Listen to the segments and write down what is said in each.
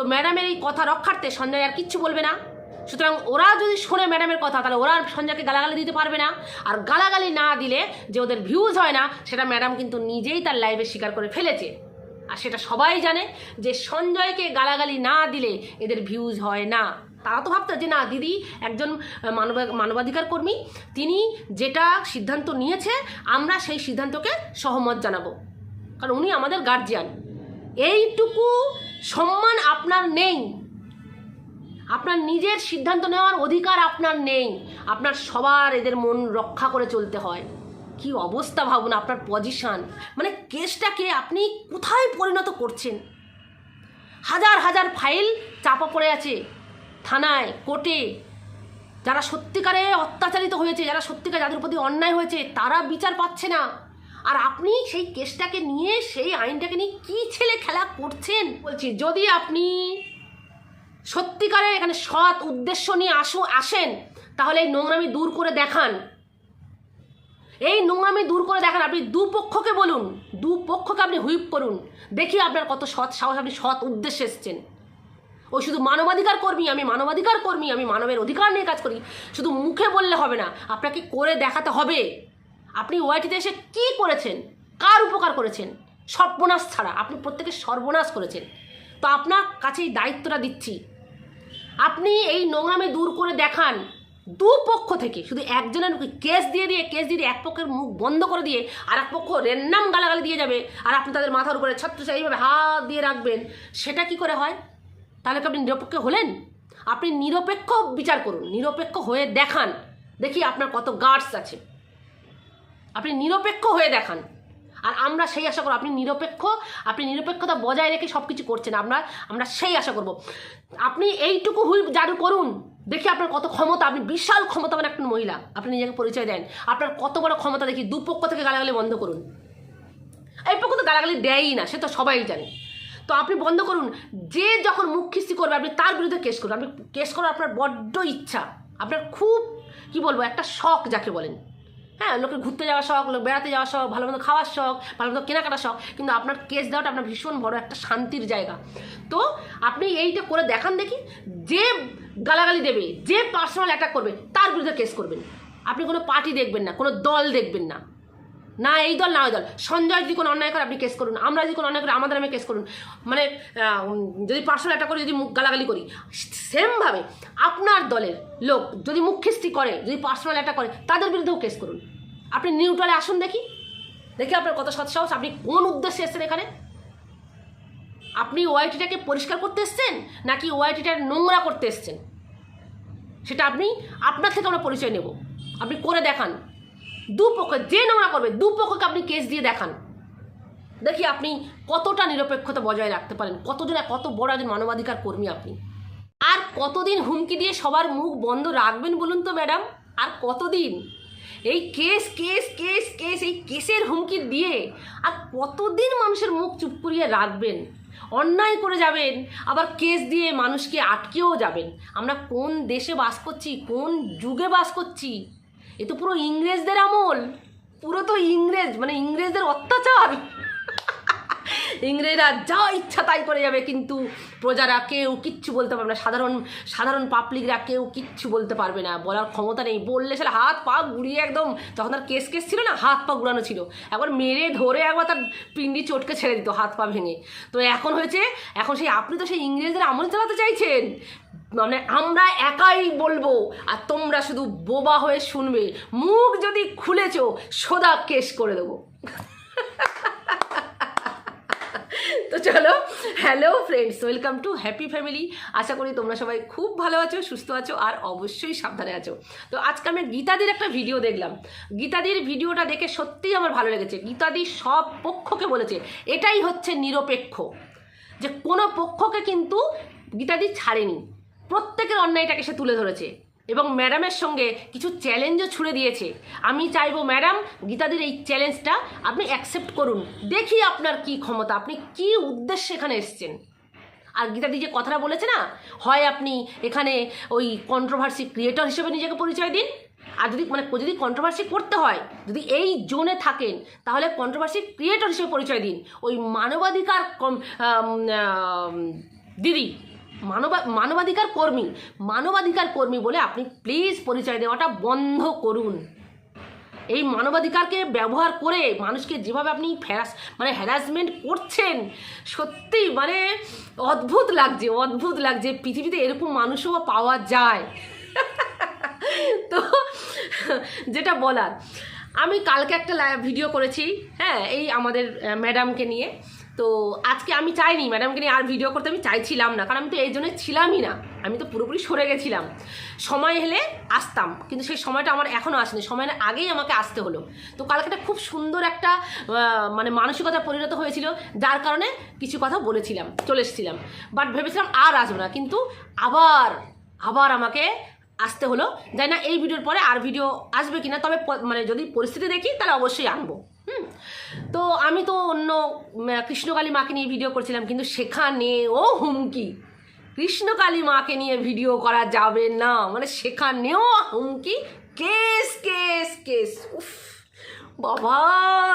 তো ম্যাডামের এই কথা রক্ষার্থে সঞ্জয় আর কিচ্ছু বলবে না। সুতরাং ওরা যদি শোনে ম্যাডামের কথা, তাহলে ওরা সঞ্জয়কে গালাগালি দিতে পারবে না। আর গালাগালি না দিলে যে ওদের ভিউজ হয় না, সেটা ম্যাডাম কিন্তু নিজেই তার লাইভে স্বীকার করে ফেলেছে। আর সেটা সবাই জানে যে সঞ্জয়কে গালাগালি না দিলে এদের ভিউজ হয় না। তারা তো ভাবতো যে না, দিদি একজন মানব, মানবাধিকার কর্মী, তিনি যেটা সিদ্ধান্ত নিয়েছে, আমরা সেই সিদ্ধান্তকে সহমত জানাব। কারণ উনি আমাদের গার্জিয়ান এইটুকু সম্মান আপনার নেই। আপনার নিজের সিদ্ধান্ত নেওয়ার অধিকার আপনার নেই। আপনার সবার এদের মন রক্ষা করে চলতে হয়। কি অবস্থা ভাবুন আপনার পজিশান মানে কেসটাকে আপনি কোথায় পরিণত করছেন? হাজার হাজার ফাইল চাপা পড়ে আছে। থানায়, কোর্টে। যারা সত্যিকারে অত্যাচারিত হয়েছে, যারা সত্যিকার যাদের প্রতি অন্যায় হয়েছে, তারা বিচার পাচ্ছে না। আর আপনি সেই কেসটাকে নিয়ে, সেই আইনটাকে নিয়ে কী ছেলে খেলা করছেন? বলছি, যদি আপনি সত্যিকারে এখানে সৎ উদ্দেশ্য নিয়ে আসো, আসেন, তাহলে এই নোংরামি দূর করে দেখান। এই নোংরামি দূর করে দেখান, আপনি দুপক্ষকে বলুন, দুপক্ষকে আপনি হুইপ করুন, দেখি আপনার কত সৎ সাহস, আপনি সৎ উদ্দেশ্যে এসছেন। ও শুধু মানবাধিকার কর্মী, আমি মানবাধিকার কর্মী, আমি মানবের অধিকার নিয়ে কাজ করি, শুধু মুখে বললে হবে না, আপনাকে করে দেখাতে হবে। আপনি ওয়াইটিতে এসে কী করেছেন? কার উপকার করেছেন? সর্বনাশ ছাড়া। আপনি প্রত্যেকের সর্বনাশ করেছেন। তো আপনার কাছে এই দায়িত্বটা দিচ্ছি। আপনি এই নোংরামে দূর করে দেখান দুপক্ষ থেকে। শুধু একজনের কেস দিয়ে দিয়ে, কেস দিয়ে এক পক্ষের মুখ বন্ধ করে দিয়ে আর এক পক্ষ রেন্নাম গালাগালি দিয়ে যাবে আর আপনি তাদের মাথার উপরে ছত্র এইভাবে হাত দিয়ে রাখবেন, সেটা কি করে হয়? তাহলে কি আপনি নিরপেক্ষ হলেন? আপনি নিরপেক্ষ বিচার করুন, নিরপেক্ষ হয়ে দেখান। দেখি আপনার কত গার্ডস আছে। আপনি নিরপেক্ষ হয়ে দেখান। আর আমরা সেই আশা করব, আপনি নিরপেক্ষ, আপনি নিরপেক্ষতা বজায় রেখে সব কিছু করছেন। আমরা আমরা সেই আশা করব। আপনি এইটুকু হুইপ জারু করুন। দেখি আপনার কত ক্ষমতা। আপনি বিশাল ক্ষমতাবান একটা মহিলা। আপনি নিজেকে পরিচয় দেন। আপনার কত বড় ক্ষমতা দেখি দুপক্ষ থেকে গালাগালি বন্ধ করুন। এই পক্ষ তো গালাগালি দেয়ই না, সে তো সবাই জানে। তো আপনি বন্ধ করুন। যে যখন মুখ খিস্তি করবে, আপনি তার বিরুদ্ধে কেস করুন। আপনি কেস করার আপনার বড্ড ইচ্ছা। আপনার খুব, কি বলব, একটা শখ যাকে বলেন। হ্যাঁ লোকের ঘুরতে যাওয়া শখ, লোক বেড়াতে যাওয়া শখ, ভালো মতো খাওয়ার শখ, ভালো মতো কেনাকাটার শখ, কিন্তু আপনার কেস দেওয়াটা আপনার ভীষণ বড় একটা শান্তির জায়গা। তো আপনি এইটা করে দেখান দেখি, যে গালাগালি দেবে, যে পার্সোনাল অ্যাটাক করবে, তার বিরুদ্ধে কেস করবেন। আপনি কোনো পার্টি দেখবেন না, কোনো দল দেখবেন না। না, এই দল, না, ওই দল। সঞ্জয়, যদি কোনো অন্যায় করে, আপনি কেস করুন। আমরা যদি কোনো অন্যায় করি, আমাদের নামে কেস করুন। মানে যদি পার্সোনাল অ্যাটাক করে, যদি মুখ গালাগালি করি সেমভাবে আপনার দলের লোক যদি মুখ খিস্তি করে, যদি পার্সোনাল অ্যাটাক করে, তাদের বিরুদ্ধেও কেস করুন। আপনি নিউট্রালে আসুন দেখি। দেখি আপনার কত সৎসাহস। আপনি কোন উদ্দেশ্যে এসেছেন এখানে? আপনি ওয়াইটিটাকে পরিষ্কার করতে এসছেন, নাকি ওয়াইটিটা নোংরা করতে এসছেন? সেটা আপনি, আপনার থেকে আমরা পরিচয় নেব। আপনি করে দেখান। দুপক্ষ যে নোংরা করবে দুপক্ষকে আপনি কেস দিয়ে দেখান। দেখি আপনি কতটা নিরপেক্ষতা বজায় রাখতে পারেন, কতজন কত বড় একজন মানবাধিকার কর্মী আপনি। আর কতদিন হুমকি দিয়ে সবার মুখ বন্ধ রাখবেন বলুন তো ম্যাডাম, আর কতদিন? এই কেস কেস কেস কেস এই কেসের হুমকি দিয়ে আর কতদিন মানুষের মুখ চুপ করিয়ে রাখবেন? অন্যায় করে যাবেন, আবার কেস দিয়ে মানুষকে আটকেও যাবেন। আমরা কোন দেশে বাস করছি, কোন যুগে বাস করছি? এ তো পুরো ইংরেজদের আমল। পুরো তো ইংরেজ মানে ইংরেজদের অত্যাচার। ইংরেজরা যা ইচ্ছা তাই করে যাবে, কিন্তু প্রজারা কেউ কিচ্ছু বলতে পারবে না। সাধারণ সাধারণ পাবলিকরা কেউ কিচ্ছু বলতে পারবে না। বলার ক্ষমতা নেই। বললে সেটা হাত পা গুড়িয়ে একদম তখন তার কেস কেস ছিল না, হাত পা গুড়ানো ছিল। একবার মেরে ধরে একবার তার পিন্ডি চটকে ছেড়ে দিত, হাত পা ভেঙে। তো এখন হয়েছে, এখন সেই আপনি তো সেই ইংরেজদের আমল চালাতে চাইছেন। মানে আমরা একাই বলব, আর তোমরা শুধু বোবা হয়ে শুনবে। মুখ যদি খুলেছো, সোদা কেস করে দেবো। তো চলো hello friends welcome to happy family আশা করি তোমরা সবাই খুব ভালো আছো, সুস্থ আছো, আর অবশ্যই সাবধানে আছো। তো আজকে আমি গীতাদির একটা ভিডিও দেখলাম। গীতাদির ভিডিওটা দেখে সত্যিই আমার ভালো লেগেছে। গীতাদি সব পক্ষকে বলেছে, এটাই হচ্ছে নিরপেক্ষ। যে কোনো পক্ষকে কিন্তু গীতাদি ছাড়েনি। প্রত্যেকের অন্যায়টাকে সে তুলে ধরেছে এবং ম্যাডামের সঙ্গে কিছু চ্যালেঞ্জও ছুড়ে দিয়েছে। আমি চাইব ম্যাডাম, গীতাদির এই চ্যালেঞ্জটা আপনি অ্যাকসেপ্ট করুন। দেখি আপনার কি ক্ষমতা, আপনি কি উদ্দেশ্যে এখানে এসছেন। আর গীতাদি যে কথাটা বলেছে না, হয় আপনি এখানে ওই কন্ট্রোভার্সি ক্রিয়েটর হিসেবে নিজেকে পরিচয় দিন। আর যদি মানে যদি কন্ট্রোভার্সি করতে হয়, যদি এই জোনে থাকেন, তাহলে কন্ট্রোভার্সি ক্রিয়েটর হিসেবে পরিচয় দিন। ওই মানবাধিকার দিদি। মানবা, মানবাধিকার কর্মী মানবাধিকার কর্মী বলে আপনি প্লিজ পরিচয় দেওয়াটা বন্ধ করুন। এই মানবাধিকারকে ব্যবহার করে মানুষকে যেভাবে আপনি ফ্যারাস মানে হ্যারাসমেন্ট করছেন, সত্যি মানে অদ্ভুত লাগছে অদ্ভুত লাগছে। পৃথিবীতে এরকম মানুষও পাওয়া যায়। তো যেটা বলার, আমি কালকে একটা ভিডিও করেছি হ্যাঁ এই আমাদের ম্যাডামকে নিয়ে। তো আজকে আমি চাইনি ম্যাডামকে নিয়ে আর ভিডিও করতে আমি চাইছিলাম না, কারণ আমি তো এই জন্য ছিলামই না। আমি তো পুরোপুরি সরে গেছিলাম। সময় হলে আসতাম, কিন্তু সেই সময়টা আমার এখনও আসেনি সময়ের আগেই আমাকে আসতে হলো। তো কালকে একটা খুব সুন্দর একটা মানে মানসিকতা পরিণত হয়েছিল, যার কারণে কিছু কথা বলেছিলাম, চলে এসেছিলাম। বাট ভেবেছিলাম আর আসব না, কিন্তু আবার আবার আমাকে আসতে হলো। জানি না এই ভিডিওর পরে আর ভিডিও আসবে কিনা, তবে মানে যদি পরিস্থিতি দেখি, তাহলে অবশ্যই আনব। হুম। তো আমি তো অন্য কৃষ্ণকালী মাকে নিয়ে ভিডিও করছিলাম, কিন্তু সেখানে, ও হুমকি। কৃষ্ণকালী মাকে নিয়ে ভিডিও করা যাবে না। মানে সেখানেও হুমকি, কেস কেস কেস। উফ, বাবা,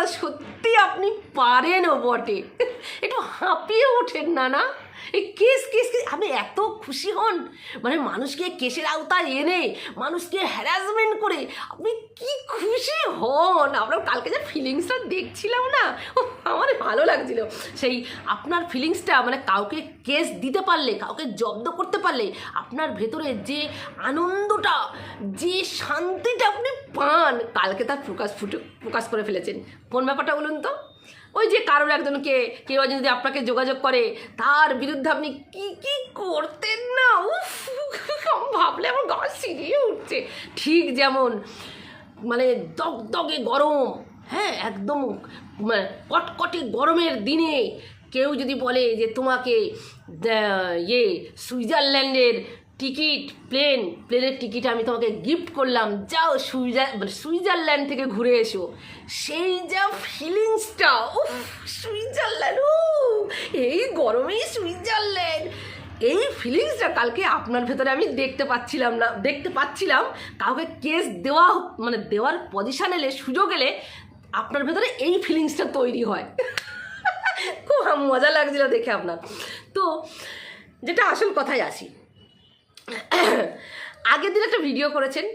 সত্যি আপনি পারেনও বটে। একটু হাঁপিয়ে ওঠেন না না? এই কেস কেস কেস। আপনি এত খুশি হন। মানে মানুষকে কেসের আওতায় এনে মানুষকে হ্যারাসমেন্ট করে আপনি কি খুশি হন? আপনার কালকে যে ফিলিংসটা দেখছিলাম না আমার ভালো লাগছিল। সেই আপনার ফিলিংসটা মানে কাউকে কেস দিতে পারলে, কাউকে জব্দ করতে পারলে, আপনার ভেতরে যে আনন্দটা, যে শান্তিটা আপনি পান, কালকে তার প্রকাশ ফুটে, প্রকাশ করে ফেলেছেন। কোন ব্যাপারটা বলুন তো? ওই যে কারোর একজনকে কেউ একজন যদি আপনাকে যোগাযোগ করে, তার বিরুদ্ধে আপনি কি কি করতেন না? ভাবলে আমার গা সিরিয়ে উঠছে। ঠিক যেমন মানে দগদগে গরম হ্যাঁ একদম মানে কটকটে গরমের দিনে কেউ যদি বলে যে তোমাকে ইয়ে সুইজারল্যান্ডের টিকিট, প্লেন, প্লেনের টিকিট আমি তোমাকে গিফট করলাম। যাও সুইজার মানে সুইজারল্যান্ড থেকে ঘুরে এসো। সেই যা ফিলিংসটা, উফ, সুইজারল্যান্ড ও এই গরমেই সুইজারল্যান্ড। এই ফিলিংসটা কালকে আপনার ভেতরে আমি দেখতে পাচ্ছিলাম না, দেখতে পাচ্ছিলাম। কাউকে কেস দেওয়া মানে দেওয়ার পজিশন এলে, সুযোগ এলে, আপনার ভেতরে এই ফিলিংসটা তৈরি হয়। খুব মজা লাগছিল দেখে আপনার। তো, যেটা আসল কথায় আসি। আগের দিন একটা ভিডিও করেছেন,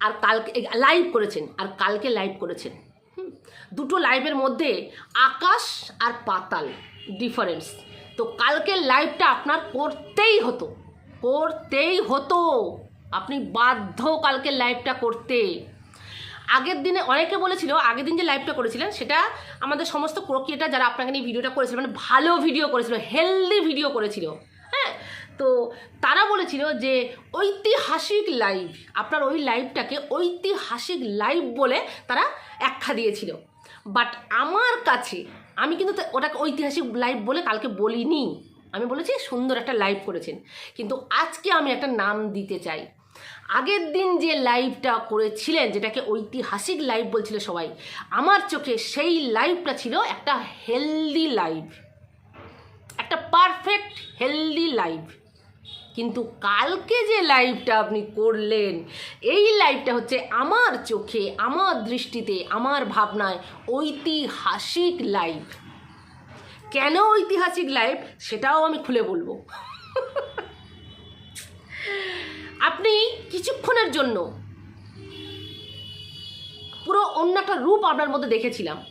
আর কালকে লাইভ করেছেন, আর কালকে লাইভ করেছেন। দুটো লাইভের মধ্যে আকাশ আর পাতাল ডিফারেন্স তো কালকের লাইভটা আপনার করতেই হতো করতেই হতো। আপনি বাধ্য কালকে লাইভটা করতে। আগের দিনে অনেকে বলেছিল, আগের দিন যে লাইভটা করেছিলেন, সেটা আমাদের সমস্ত প্রক্রিয়াটা যারা আপনাকে নিয়ে ভিডিওটা করেছিল মানে ভালো ভিডিও করেছিল হেলদি ভিডিও করেছিল। হ্যাঁ তো তারা বলেছিল যে ঐতিহাসিক লাইভ আপনার ওই লাইভটাকে ঐতিহাসিক লাইভ বলে তারা ব্যাখ্যা দিয়েছিল। বাট আমার কাছে, আমি কিন্তু ওটাকে ঐতিহাসিক লাইভ বলে কালকে বলিনি। আমি বলেছি সুন্দর একটা লাইভ করেছেন। কিন্তু আজকে আমি একটা নাম দিতে চাই। আগের দিন যে লাইভটা করেছিলেন, যেটাকে ঐতিহাসিক লাইভ বলছিল সবাই, আমার চোখে সেই লাইভটা ছিল একটা হেলদি লাইভ একটা পারফেক্ট হেলদি লাইভ কিন্তু কালকে যে লাইভটা আপনি করলেন, এই লাইভটা হচ্ছে আমার চোখে, আমার দৃষ্টিতে, আমার ভাবনায় ঐতিহাসিক লাইভ। কেন ঐতিহাসিক লাইভ? সেটাও আমি খুলে বলব। আপনি কিছুক্ষণের জন্য পুরো অন্য একটা রূপ আপনার মধ্যে দেখেছিলাম।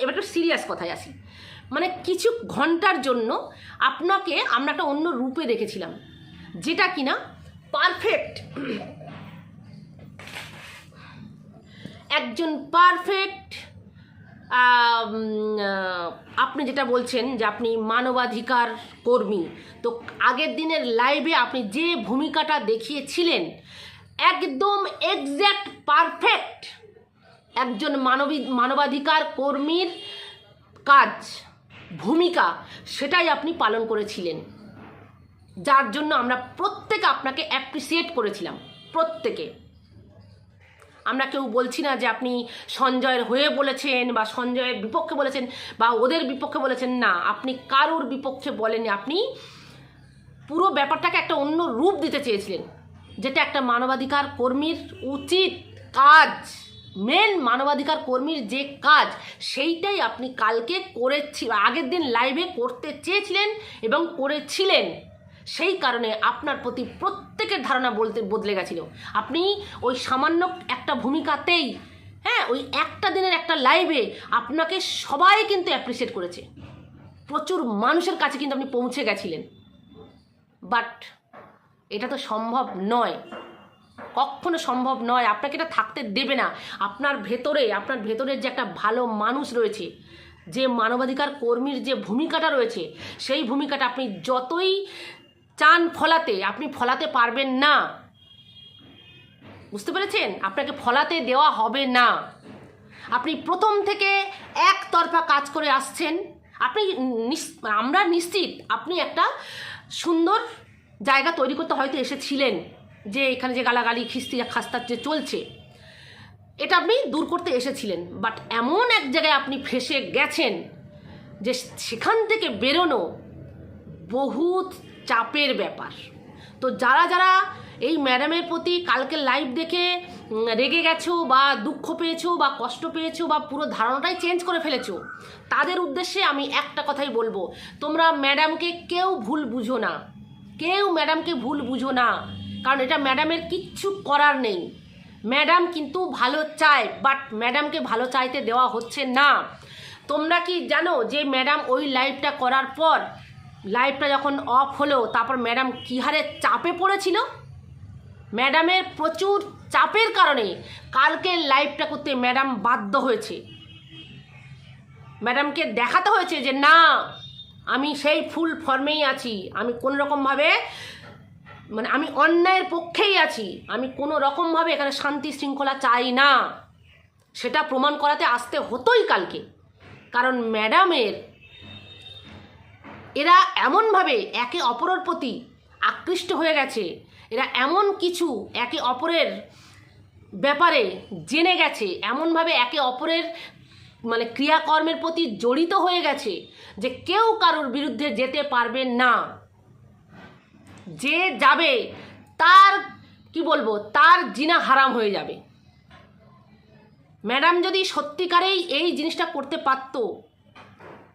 এবার একটু সিরিয়াস কথায় আসি। মানে কিছু ঘণ্টার জন্য আপনাকে আমরা একটা অন্য রূপে দেখেছিলাম, যেটা কিনা পারফেক্ট একজন পারফেক্ট আপনি যেটা বলছেন যে আপনি মানবাধিকার কর্মী, তো আগের দিনের লাইভে আপনি যে ভূমিকাটা দেখিয়েছিলেন, একদম এক্স্যাক্ট পারফেক্ট একজন মানবী, মানবাধিকার কর্মীর কাজ। ভূমিকা সেটাই আপনি পালন করেছিলেন। যার জন্য আমরা প্রত্যেকে আপনাকে অ্যাপ্রিসিয়েট করেছিলাম, প্রত্যেকে। আমরা কেউ বলছি না যে আপনি সঞ্জয়ের হয়ে বলেছেন বা সঞ্জয়ের বিপক্ষে বলেছেন বা ওদের বিপক্ষে বলেছেন, না, আপনি কারোর বিপক্ষে বলেননি। আপনি পুরো ব্যাপারটাকে একটা অন্য রূপ দিতে চেয়েছিলেন, যেটা একটা মানবাধিকার কর্মীর উচিত কাজ। মেন মানবাধিকার কর্মীর যে কাজ, সেইটাই আপনি কালকে করেছি, আগের দিন লাইভে করতে চেয়েছিলেন এবং করেছিলেন। সেই কারণে আপনার প্রতি প্রত্যেকের ধারণা বলতে, বদলে গেছিল। আপনি ওই সামান্য একটা ভূমিকাতেই হ্যাঁ ওই একটা দিনের একটা লাইভে আপনাকে সবাই কিন্তু অ্যাপ্রিসিয়েট করেছে। প্রচুর মানুষের কাছে কিন্তু আপনি পৌঁছে গেছিলেন। বাট এটা তো সম্ভব নয়। কখনো সম্ভব নয়। আপনাকে এটা থাকতে দেবে না। আপনার ভেতরে, আপনার ভেতরের যে একটা ভালো মানুষ রয়েছে, যে মানবাধিকার কর্মীর যে ভূমিকাটা রয়েছে, সেই ভূমিকাটা আপনি যতই চান ফলাতে, আপনি ফলাতে পারবেন না। বুঝতে পেরেছেন? আপনাকে ফলাতে দেওয়া হবে না। আপনি প্রথম থেকে একতরফা কাজ করে আসছেন। আপনি আমরা নিশ্চিত আপনি একটা সুন্দর জায়গা তৈরি করতে হয়তো এসেছিলেন। যে এখানে যে গালাগালি, খিস্তি খাস্তার যে চলছে, এটা আপনি দূর করতে এসেছিলেন। বাট এমন এক জায়গায় আপনি ফেসে গেছেন যে সেখান থেকে বেরোনো বহুত চাপের ব্যাপার। তো যারা যারা এই ম্যাডামের প্রতি কালকে লাইভ দেখে রেগে গেছো বা দুঃখ পেয়েছ বা কষ্ট পেয়েছ বা পুরো ধারণাটাই চেঞ্জ করে ফেলেছো, তাদের উদ্দেশ্যে আমি একটা কথাই বলব। তোমরা ম্যাডামকে কেউ ভুল বুঝো না। কেউ ম্যাডামকে ভুল বুঝো না। কারণ এটা ম্যাডামের কিচ্ছু করার নেই। ম্যাডাম কিন্তু ভালো চায় বাট ম্যাডামকে ভালো চাইতে দেওয়া হচ্ছে না। তোমরা কি জানো যে ম্যাডাম ওই লাইভটা করার পর, লাইভটা যখন অফ হলো, তারপর ম্যাডাম কী হারে চাপে পড়েছিল? ম্যাডামের প্রচুর চাপের কারণে কালকে লাইভটা করতে ম্যাডাম বাধ্য হয়েছে। ম্যাডামকে দেখাতে হয়েছে যে, না, আমি সেই ফুল ফর্মেই আছি। আমি কোনো রকমভাবে মানে আমি অন্যায়ের পক্ষেই আছি। আমি কোনো রকমভাবে এখানে শান্তি শৃঙ্খলা চাই না। সেটা প্রমাণ করাতে আসতে হতোই কালকে। কারণ ম্যাডামের, এরা এমনভাবে একে অপরের প্রতি আকৃষ্ট হয়ে গেছে। এরা এমন কিছু একে অপরের ব্যাপারে জেনে গেছে। এমনভাবে একে অপরের মানে ক্রিয়াকর্মের প্রতি জড়িত হয়ে গেছে যে কেউ কারোর বিরুদ্ধে যেতে পারবে না। যে যাবে, তার, কি বলব, তার জিনা হারাম হয়ে যাবে। ম্যাডাম যদি সত্যিকারেই এই জিনিসটা করতে পারতো,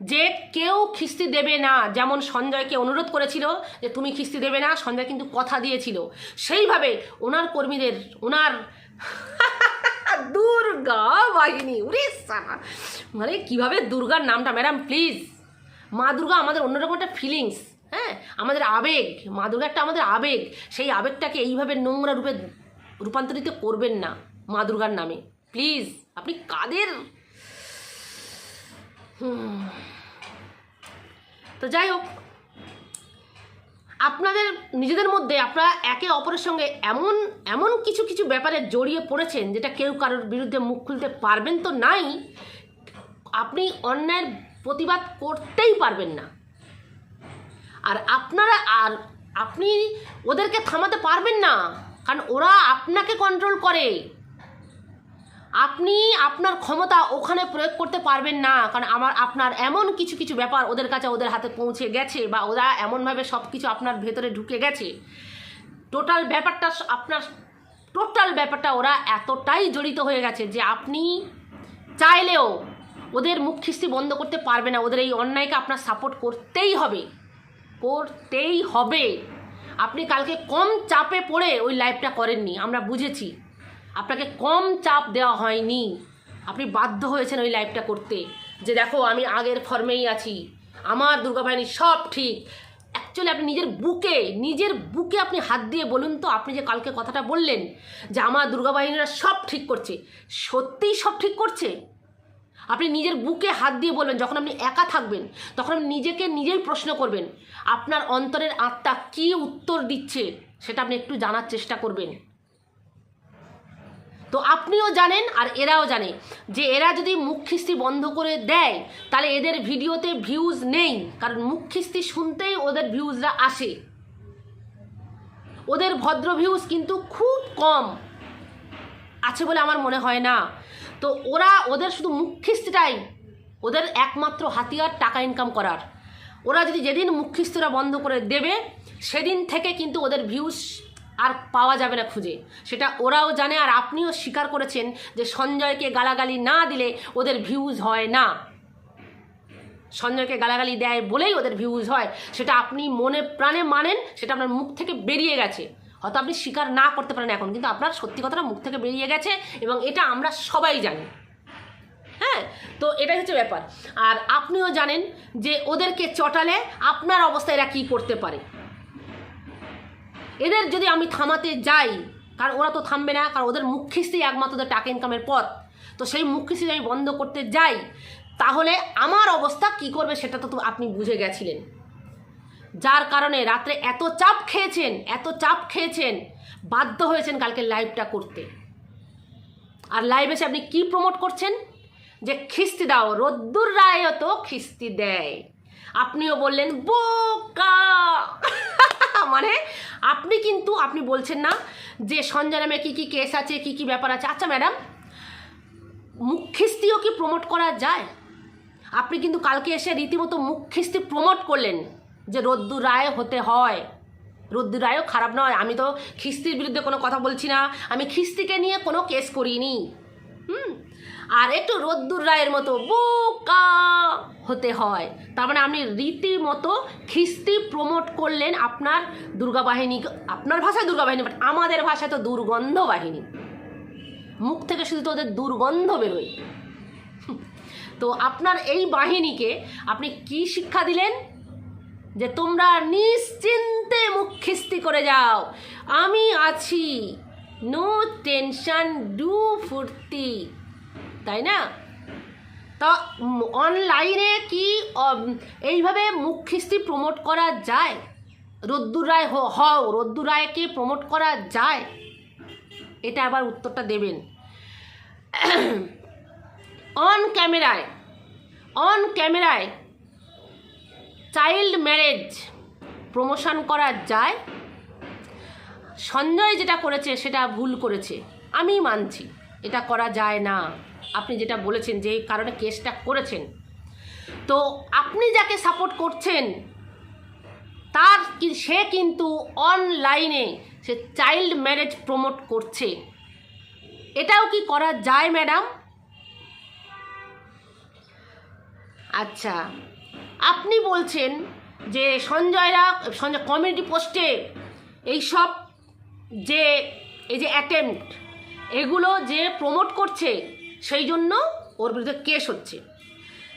যে কেউ খিস্তি দেবে না, যেমন সঞ্জয়কে অনুরোধ করেছিল যে তুমি খিস্তি দেবে না, সঞ্জয় কিন্তু কথা দিয়েছিল। সেইভাবে ওনার কর্মীদের, ওনার দুর্গা বাহিনী উরে মানে কীভাবে দুর্গার নামটা, ম্যাডাম, প্লিজ। মা দুর্গা আমাদের অন্যরকম একটা ফিলিংস হ্যাঁ? আমাদের আবেগ, মা দুর্গা একটা আমাদের আবেগ। সেই আবেগটাকে এইভাবে নোংরা রূপে রূপান্তরিত করবেন না মা দুর্গার নামে। প্লিজ, আপনি কাদের। তো যাই হোক, আপনাদের, নিজেদের মধ্যে আপনারা একে অপরের সঙ্গে এমন এমন কিছু কিছু ব্যাপারে জড়িয়ে পড়েছেন যেটা কেউ কারোর বিরুদ্ধে মুখ খুলতে পারবেন তো নাই, আপনি অন্যায়ের প্রতিবাদ করতেই পারবেন না। আর আপনারা আর আপনি ওদেরকে থামাতে পারবেন না। কারণ ওরা আপনাকে কন্ট্রোল করে। আপনি আপনার ক্ষমতা ওখানে প্রয়োগ করতে পারবেন না। কারণ আমার, আপনার এমন কিছু কিছু ব্যাপার ওদের কাছে, ওদের হাতে পৌঁছে গেছে বা ওরা এমনভাবে সব কিছু আপনার ভেতরে ঢুকে গেছে। টোটাল ব্যাপারটা আপনার টোটাল ব্যাপারটা ওরা এতটাই জড়িত হয়ে গেছে যে আপনি চাইলেও ওদের মুখ খিস্তি বন্ধ করতে পারবে না। ওদের এই অন্যায়কে আপনার সাপোর্ট করতেই হবে। করতেই হবে। আপনি কালকে কম চাপে পড়ে ওই লাইভটা করেননি, আমরা বুঝেছি। আপনাকে কম চাপ দেওয়া হয়নি। আপনি বাধ্য হয়েছেন ওই লাইভটা করতে। যে দেখো, আমি আগের ফর্মেই আছি। আমার দুর্গাবাহিনী সব ঠিক। অ্যাকচুয়ালি আপনি নিজের বুকে নিজের বুকে আপনি হাত দিয়ে বলুন তো, আপনি যে কালকে কথাটা বললেন যে আমার দুর্গাবাহিনীরা সব ঠিক করছে। সত্যিই সব ঠিক করছে? আপনি নিজের বুকে হাত দিয়ে বলবেন, যখন আপনি একা থাকবেন, তখন আপনি নিজেকে নিজেই প্রশ্ন করবেন, আপনার অন্তরের আত্মা কী উত্তর দিচ্ছে সেটা আপনি একটু জানার চেষ্টা করবেন। তো আপনিও জানেন আর এরাও জানে যে এরা যদি মুখ খিস্তি বন্ধ করে দেয়, তাহলে এদের ভিডিওতে ভিউজ নেই, কারণ মুখ খিস্তি শুনতেই ওদের ভিউজরা আসে। ওদের ভদ্র ভিউজ কিন্তু খুব কম, আছে বলে আমার মনে হয় না। তো ওরা, ওদের শুধু মুখ খিস্তিটাই ওদের একমাত্র হাতিয়ার টাকা ইনকাম করার। ওরা যদি যেদিন মুখ বন্ধ করে দেবে, সেদিন থেকে কিন্তু ওদের ভিউস আর পাওয়া যাবে না খুঁজে। সেটা ওরাও জানে আর আপনিও স্বীকার করেছেন যে সঞ্জয়কে গালাগালি না দিলে ওদের ভিউজ হয় না। সঞ্জয়কে গালাগালি দেয় বলেই ওদের ভিউজ হয়। সেটা আপনি মনে প্রাণে মানেন, সেটা আপনার মুখ থেকে বেরিয়ে গেছে। হয়তো আপনি স্বীকার না করতে পারেন এখন, কিন্তু আপনার সত্যি কথাটা মুখ থেকে বেরিয়ে গেছে এবং এটা আমরা সবাই জানি। হ্যাঁ? তো এটাই হচ্ছে ব্যাপার। আর আপনিও জানেন যে ওদেরকে চটালে আপনার অবস্থা এরা কী করতে পারে। এদের যদি আমি থামাতে যাই, কারণ ওরা তো থামবে না, কারণ ওদের মুখ খিস্তি একমাত্র ওদের টাকা ইনকামের পথ। তো সেই মুখ খিস্তি যদি আমি বন্ধ করতে যাই, তাহলে আমার অবস্থা কি করবে সেটা তো আপনি বুঝে গেছিলেন। যার কারণে রাত্রে এত চাপ খেয়েছেন, এত চাপ খেয়েছেন, বাধ্য হয়েছেন কালকে লাইভটা করতে। আর লাইভ এসে আপনি কি প্রমোট করছেন? যে খিস্তি দাও, রোদ্দুর রায় তো খিস্তি দেয়। আপনিও বললেন, বোকা! মানে আপনি কিন্তু, আপনি বলছেন না যে সঞ্জয় নামে কী কী কেস আছে, কী কী ব্যাপার আছে। আচ্ছা ম্যাডাম মুখ খিস্তিও কি প্রমোট করা যায়? আপনি কিন্তু কালকে এসে রীতিমতো মুখ খিস্তি প্রমোট করলেন। যে রদ্দুর রায় হতে হয়। রদ্দুর রায়ও খারাপ নয়। আমি তো খিস্তির বিরুদ্ধে কোনো কথা বলছি না। আমি খিস্তিকে নিয়ে কোনো কেস করিনি। হুম? আর একটু রোদ্দুর রায়ের মতো বোকা হতে হয়। তার মানে আপনি রীতিমতো খিস্তি প্রমোট করলেন আপনার দুর্গা বাহিনী আপনার ভাষায় দুর্গা বাহিনী বাট আমাদের ভাষায় তো দুর্গন্ধ বাহিনী মুখ থেকে শুধু তো ওদের দুর্গন্ধ বেরোয়। তো আপনার এই বাহিনীকে আপনি কি শিক্ষা দিলেন? যে তোমরা নিশ্চিন্তে মুখ খিস্তি করে যাও। আমি আছি। নো টেনশন ডু ফুর্তি। তাই না? তা অনলাইনে কি এইভাবে মুখ খিস্তি প্রমোট করা যায়? রোদ্দুর রায় হও, রদ্দুর রায়কে প্রমোট করা যায়? এটা আবার উত্তরটা দেবেন। অন ক্যামেরায় অন ক্যামেরায় চাইল্ড ম্যারেজ প্রমোশন করা যায়। সঞ্জয় যেটা করেছে, সেটা ভুল করেছে। আমি মানছি, এটা করা যায় না। আপনি যেটা বলেছেন যে কারণে কেসটা করেছেন। তো আপনি যাকে সাপোর্ট করছেন, তার সে কিন্তু অনলাইনে সে চাইল্ড ম্যারেজ প্রমোট করছে। এটাও কি করা যায়, ম্যাডাম? আচ্ছা আপনি বলছেন যে সঞ্জয়রা, সঞ্জয় কমিউনিটি পোস্টে এইসব যে, এই যে অ্যাটেম্পট এগুলো যে প্রমোট করছে, সেই জন্য ওর বিরুদ্ধে কেস হচ্ছে।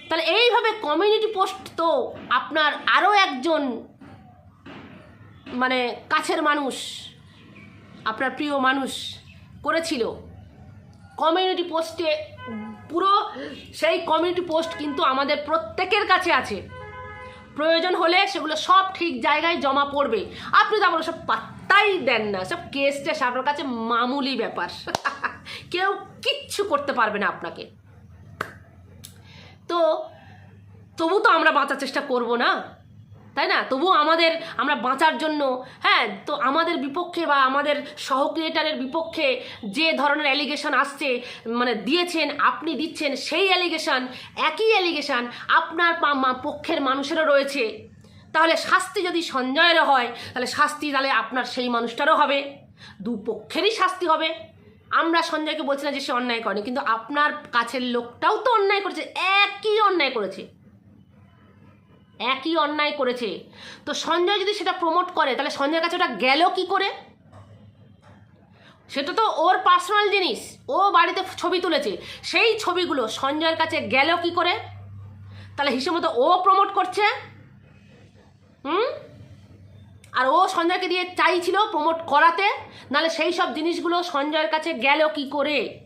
তাহলে এইভাবে কমিউনিটি পোস্ট তো আপনার আরও একজন মানে কাছের মানুষ, আপনার প্রিয় মানুষ করেছিল। কমিউনিটি পোস্টে পুরো সেই কমিউনিটি পোস্ট কিন্তু আমাদের প্রত্যেকের কাছে আছে। প্রয়োজন হলে সেগুলো সব ঠিক জায়গায় জমা পড়বে। আপনি তো সব পাত্তাই দেন না, সব কেস টেস আপনার কাছে মামুলি ব্যাপার। কেউ কিচ্ছু করতে পারবে না আপনাকে। তো তবু তো আমরা বাঁচার চেষ্টা করব না। তাই না? তবু আমাদের, আমরা বাঁচার জন্য হ্যাঁ? তো আমাদের বিপক্ষে বা আমাদের সহক্রিয়েটারের বিপক্ষে যে ধরনের অ্যালিগেশন আসছে মানে দিয়েছেন, আপনি দিচ্ছেন, সেই অ্যালিগেশন একই অ্যালিগেশন আপনার পক্ষের মানুষেরও রয়েছে। তাহলে শাস্তি যদি সঞ্জয়েরও হয়, তাহলে শাস্তি তাহলে আপনার সেই মানুষটারও হবে। দুপক্ষেরই শাস্তি হবে। আমরা সঞ্জয়কে বলছি না যে সে অন্যায় করেনি, কিন্তু আপনার কাছের লোকটাও তো অন্যায় করেছে, একই অন্যায় করেছে। একই অন্যায় করেছে। তো সঞ্জয় যদি সেটা প্রমোট করে, তাহলে সঞ্জয়ের কাছে ওটা গেল কি করে? সেটা তো ওর পার্সোনাল জিনিস। ও বাড়িতে ছবি তুলেছে। সেই ছবিগুলো সঞ্জয়ের কাছে গেল কি করে? তাহলে হিসেব মতো ও প্রমোট করছে। হুম? আর ও সঞ্জয়কে দিয়ে চাইছিল প্রমোট করাতে। নাহলে সেই সব জিনিসগুলো সঞ্জয়ের কাছে গেল কি করে?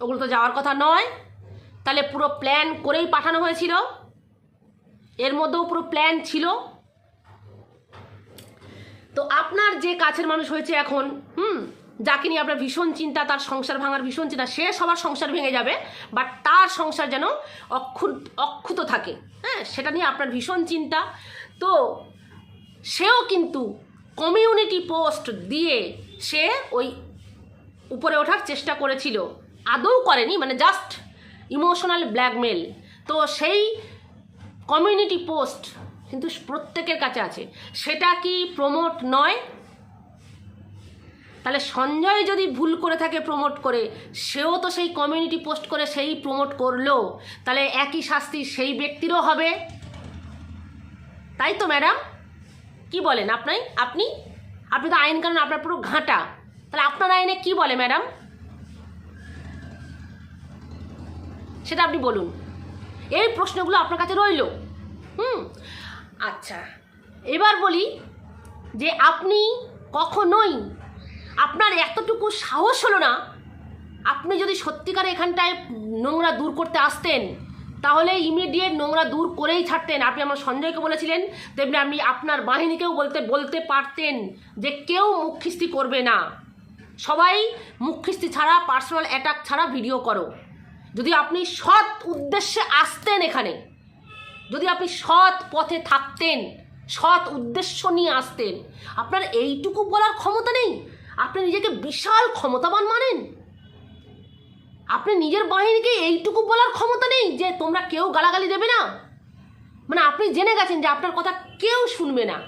ওগুলো তো যাওয়ার কথা নয়। তাহলে পুরো প্ল্যান করেই পাঠানো হয়েছিল। এর মধ্যেও পুরো প্ল্যান ছিল। তো আপনার যে কাছের মানুষ হয়েছে এখন, হুম, যাকে নিয়ে আপনার ভীষণ চিন্তা, তার সংসার ভাঙার ভীষণ চিন্তা, সে সবার সংসার ভেঙে যাবে বাট তার সংসার যেন অক্ষুত অক্ষুত থাকে। হ্যাঁ সেটা নিয়ে আপনার ভীষণ চিন্তা। তো সেও কিন্তু কমিউনিটি পোস্ট দিয়ে সে ওই উপরে ওঠার চেষ্টা করেছিল। আদৌ করেনি মানে জাস্ট ইমোশনাল ব্ল্যাকমেল তো সেই কমিউনিটি পোস্ট কিন্তু প্রত্যেকের কাছে আছে। সেটা কি প্রমোট নয়? তাহলে সঞ্জয় যদি ভুল করে থাকে প্রমোট করে, সেও তো সেই কমিউনিটি পোস্ট করে সেই প্রমোট করল। তাহলে একই শাস্তি সেই ব্যক্তিরও হবে। তাই তো, ম্যাডাম? কি বলেন আপনি? আপনি? আপনি তো আইন কানুন আপনার পুরো ঘাঁটা। তাহলে আপনার আইনে কি বলে, ম্যাডাম? সেটা আপনি বলুন। এই প্রশ্নগুলো আপনার কাছে রইল। হুম আচ্ছা এবার বলি যে আপনি কখনোই আপনার এতটুকু সাহস হলো না, আপনি যদি সত্যিকার এখানটায় নোংরা দূর করতে আসতেন, তাহলে ইমিডিয়েট নোংরা দূর করেই ছাড়তেন। আপনি আমার সঞ্জয়কে বলেছিলেন, তেমনি আপনি আপনার বাহিনীকেও বলতে বলতে পারতেন যে কেউ মুখখিস্তি করবে না। সবাই মুখখিস্তি ছাড়া পার্সোনাল অ্যাটাক ছাড়া ভিডিও করো। যদি আপনি সৎ উদ্দেশ্যে আসতেন এখানে, যদি আপনি সৎ পথে থাকতেন, সৎ উদ্দেশ্য নিয়ে আসতেন, আপনার এইটুকু বলার ক্ষমতা নেই? আপনি নিজেকে বিশাল ক্ষমতাবান মানেন? আপনি নিজের বাহিনীকে এইটুকু বলার ক্ষমতা নেই যে তোমরা কেউ গালাগালি দেবে না? মানে আপনি জেনে গেছেন যে আপনার কথা কেউ শুনবে না।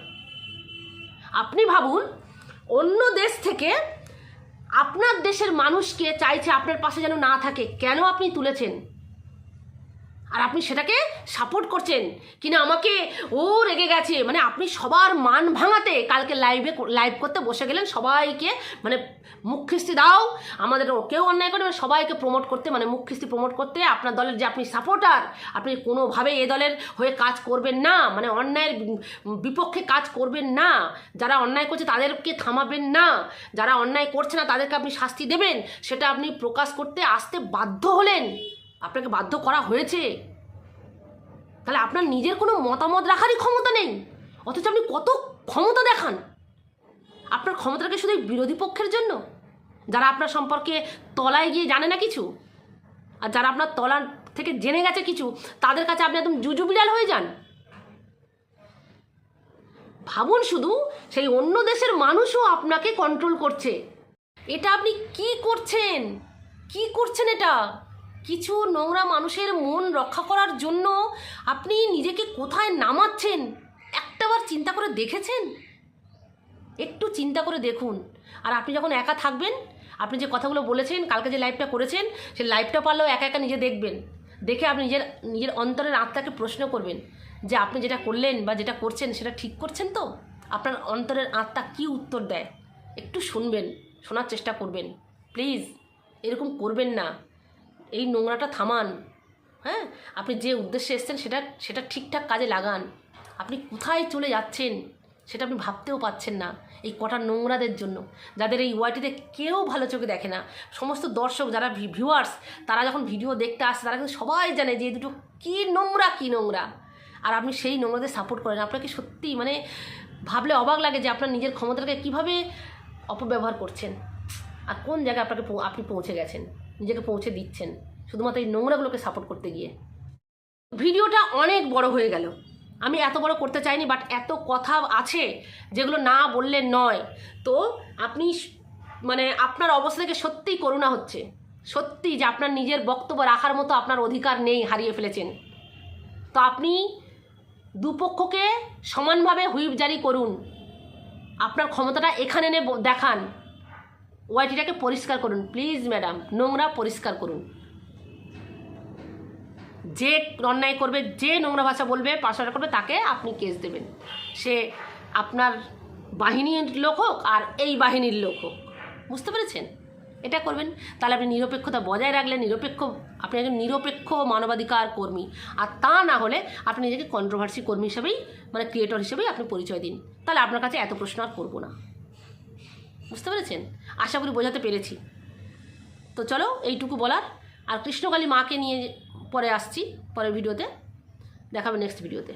আপনি ভাবুন, অন্য দেশ থেকে আপনার দেশের মানুষকে চাইছে আপনার পাশে যেন না থাকে। কেন আপনি তুলেছেন? আর আপনি সেটাকে সাপোর্ট করছেন। কিনা আমাকে ও রেগে গেছে। মানে আপনি সবার মান ভাঙাতে কালকে লাইভে লাইভ করতে বসে গেলেন, সবাইকে মানে মুখ খিস্তি দাও। আমাদের কেউ অন্যায় করে সবাইকে প্রমোট করতে মানে মুখ খিস্তি প্রমোট করতে আপনার দলের যে আপনি সাপোর্টার আপনি কোনোভাবে এ দলের হয়ে কাজ করবেন না। মানে অন্যায়ের বিপক্ষে কাজ করবেন না। যারা অন্যায় করছে তাদেরকে থামাবেন না। যারা অন্যায় করছে না তাদেরকে আপনি শাস্তি দেবেন। সেটা আপনি প্রকাশ করতে আসতে বাধ্য হলেন। আপনাকে বাধ্য করা হয়েছে। তাহলে আপনার নিজের কোনো মতামত রাখারই ক্ষমতা নেই। অথচ আপনি কত ক্ষমতা দেখান। আপনার ক্ষমতাটাকে শুধু বিরোধী পক্ষের জন্য? যারা আপনার সম্পর্কে তলায় গিয়ে জানে না কিছু, আর যারা আপনার তলা থেকে জেনে গেছে কিছু, তাদের কাছে আপনি একদম জুজু বিড়াল হয়ে যান। ভাবুন শুধু, সেই অন্য দেশের মানুষও আপনাকে কন্ট্রোল করছে। এটা আপনি কি করছেন? কি করছেন এটা? কিছু নোংরা মানুষের মন রক্ষা করার জন্য আপনি নিজেকে কোথায় নামাচ্ছেন? একটাবার চিন্তা করে দেখেছেন? একটু চিন্তা করে দেখুন। আর আপনি যখন একা থাকবেন, আপনি যে কথাগুলো বলেছেন, কালকে যে লাইভটা করেছেন সেই লাইভটা পারলেও একা একা নিজে দেখবেন। দেখে আপনি নিজের নিজের অন্তরের আত্মাকে প্রশ্ন করবেন যে আপনি যেটা করলেন বা যেটা করছেন, সেটা ঠিক করছেন তো? আপনার অন্তরের আত্মা কি উত্তর দেয়? একটু শুনবেন, শোনার চেষ্টা করবেন। প্লিজ, এরকম করবেন না। এই নোংরাটা থামান। হ্যাঁ? আপনি যে উদ্দেশ্যে এসছেন সেটা সেটা ঠিকঠাক কাজে লাগান। আপনি কোথায় চলে যাচ্ছেন সেটা আপনি ভাবতেও পাচ্ছেন না এই কটা নোংরাদের জন্য। যাদের এই ওয়াইটিতে কেউ ভালো চোখে দেখে না। সমস্ত দর্শক যারা ভিউয়ার্স তারা যখন ভিডিও দেখতে আসে, তারা কিন্তু সবাই জানে যে এই দুটো কী নোংরা কী নোংরা। আর আপনি সেই নোংরাদের সাপোর্ট করেন। আপনাকে সত্যি মানে ভাবলে অবাক লাগে যে আপনার নিজের ক্ষমতাটাকে কীভাবে অপব্যবহার করছেন? আর কোন জায়গায় আপনাকে আপনি পৌঁছে গেছেন? নিজেকে পৌঁছে দিচ্ছেন, শুধুমাত্র এই নোংরাগুলোকে সাপোর্ট করতে গিয়ে। ভিডিওটা অনেক বড় হয়ে গেল। আমি এত বড় করতে চাইনি বাট এত কথা আছে যেগুলো না বললে নয়। তো আপনি মানে আপনার অবস্থা থেকে সত্যিই করুণা হচ্ছে। সত্যি যে আপনার নিজের বক্তব্য রাখার মতো আপনার অধিকার নেই হারিয়ে ফেলেছেন। তো আপনি দুপক্ষকে সমানভাবে হুইপ জারি করুন। আপনার ক্ষমতাটা এখানে এনে দেখান। ওয়াইটিটাকে পরিষ্কার করুন প্লিজ ম্যাডাম নোংরা পরিষ্কার করুন। যে অন্যায় করবে, যে নোংরা ভাষা বলবে পাশাটা করবে, তাকে আপনি কেস দেবেন। সে আপনার বাহিনীর লোক হোক আর এই বাহিনীর লোক হোক। বুঝতে পেরেছেন? এটা করবেন, তাহলে আপনি নিরপেক্ষতা বজায় রাখলেন, নিরপেক্ষ, আপনি একজন নিরপেক্ষ মানবাধিকার কর্মী। আর তা না হলে আপনি নিজেকে কন্ট্রোভার্সি কর্মী হিসেবেই মানে ক্রিয়েটর হিসেবেই আপনি পরিচয় দিন। তাহলে আপনার কাছে এত প্রশ্ন আর করব না। বুঝতে পেরেছেন? আশা করি বোঝাতে পেরেছি। তো চলো, এইটুকু বলার। আর কৃষ্ণকালী মাকে নিয়ে পরে আসছি পরের ভিডিওতে। দেখাবে নেক্সট ভিডিওতে।